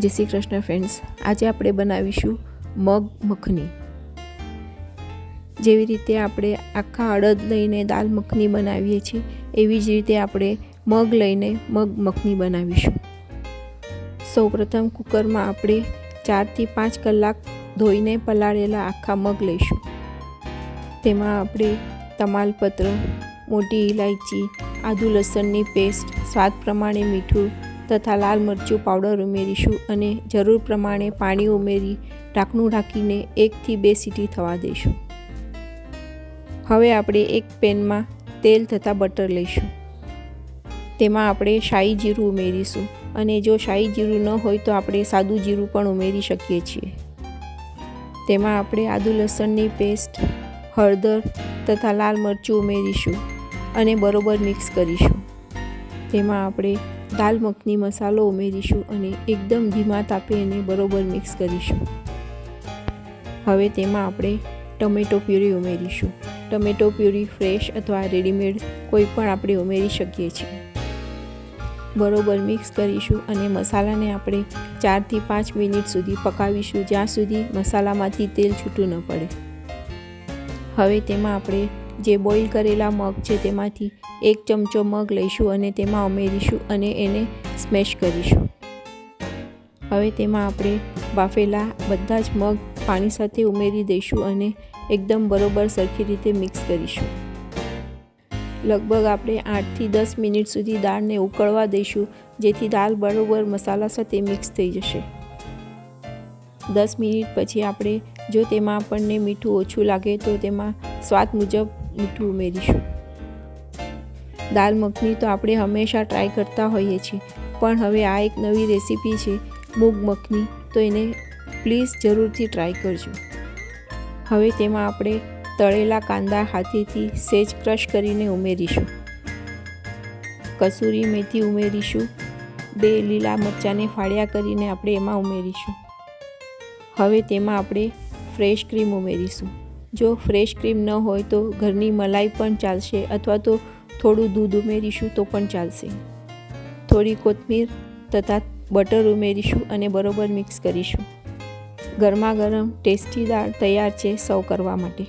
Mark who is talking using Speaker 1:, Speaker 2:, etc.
Speaker 1: જય શ્રી કૃષ્ણ ફ્રેન્ડ્સ આજે આપણે બનાવીશું મગ મખની. જેવી રીતે આપણે આખા અડદ લઈને દાલ મખની બનાવીએ છીએ, એવી જ રીતે આપણે મગ લઈને મગ મખની બનાવીશું. સૌપ્રથમ કુકરમાં આપણે ચારથી પાંચ કલાક ધોઈને પલાળેલા આખા મગ લઈશું. તેમાં આપણે તમાલપત્ર, મોટી ઇલાયચી આદુ લસણની પેસ્ટ, સ્વાદ પ્રમાણે મીઠું તથા લાલ મરચું પાવડર ઉમેરીશું અને જરૂર પ્રમાણે પાણી ઉમેરી ઢાંકણું ઢાંકીને એકથી બે સીટી થવા દઈશું. હવે આપણે એક પેનમાં તેલ તથા બટર લઈશું. તેમાં આપણે શાહી જીરું ઉમેરીશું અને જો શાહી જીરું ન હોય તો આપણે સાદું જીરું પણ ઉમેરી શકીએ છીએ. તેમાં આપણે આદુ લસણની પેસ્ટ, હળદર તથા લાલ મરચું ઉમેરીશું અને બરોબર મિક્સ કરીશું. તેમાં આપણે દાલ મખની મસાલો ઉમેરીશું અને એકદમ ધીમા તાપે એને બરોબર મિક્સ કરીશું. હવે તેમાં આપણે ટમેટો પ્યુરી ઉમેરીશું. ટમેટો પ્યુરી ફ્રેશ અથવા રેડીમેડ કોઈ પણ આપણે ઉમેરી શકીએ છીએ. બરોબર મિક્સ કરીશું અને મસાલાને આપણે ચારથી પાંચ મિનિટ સુધી પકાવીશું, જ્યાં સુધી મસાલામાંથી તેલ છૂટું ન પડે. હવે તેમાં આપણે જે બોઇલ કરેલા મગ છે તેમાંથી એક ચમચો મગ લઈશું અને તેમાં ઉમેરીશું અને એને સ્મેશ કરીશું. હવે તેમાં આપણે બાફેલા બધા જ મગ પાણી સાથે ઉમેરી દઈશું અને એકદમ બરોબર સરખી રીતે મિક્સ કરીશું. લગભગ આપણે આઠથી દસ મિનિટ સુધી દાળને ઉકળવા દઈશું, જેથી દાળ બરોબર મસાલા સાથે મિક્સ થઈ જશે. દસ મિનિટ પછી આપણે જો તેમાં આપણને મીઠું ઓછું લાગે તો તેમાં સ્વાદ મુજબ મીઠું ઉમેરીશું. દાલ મખની તો આપણે હંમેશા ટ્રાય કરતા હોઈએ છીએ, પણ હવે આ એક નવી રેસીપી છે, મૂગ મખની, તો એને પ્લીઝ જરૂરથી ટ્રાય કરજો. હવે તેમાં આપણે તળેલા કાંદા હાથેથી સેજ ક્રશ કરીને ઉમેરીશું. કસૂરી મેથી ઉમેરીશું. બે લીલા મરચાંને ફાળ્યા કરીને આપણે એમાં ઉમેરીશું. હવે તેમાં આપણે ફ્રેશ ક્રીમ ઉમેરીશું. જો ફ્રેશ ક્રીમ ન હોય તો ઘરની મલાઈ પણ ચાલશે અથવા તો થોડું દૂધ ઉમેરીશું તો પણ ચાલશે. થોડી કોથમીર તથા બટર ઉમેરીશું અને બરોબર મિક્સ કરીશું. ગરમા ગરમ ટેસ્ટી દાળ તૈયાર છે સર્વ કરવા માટે.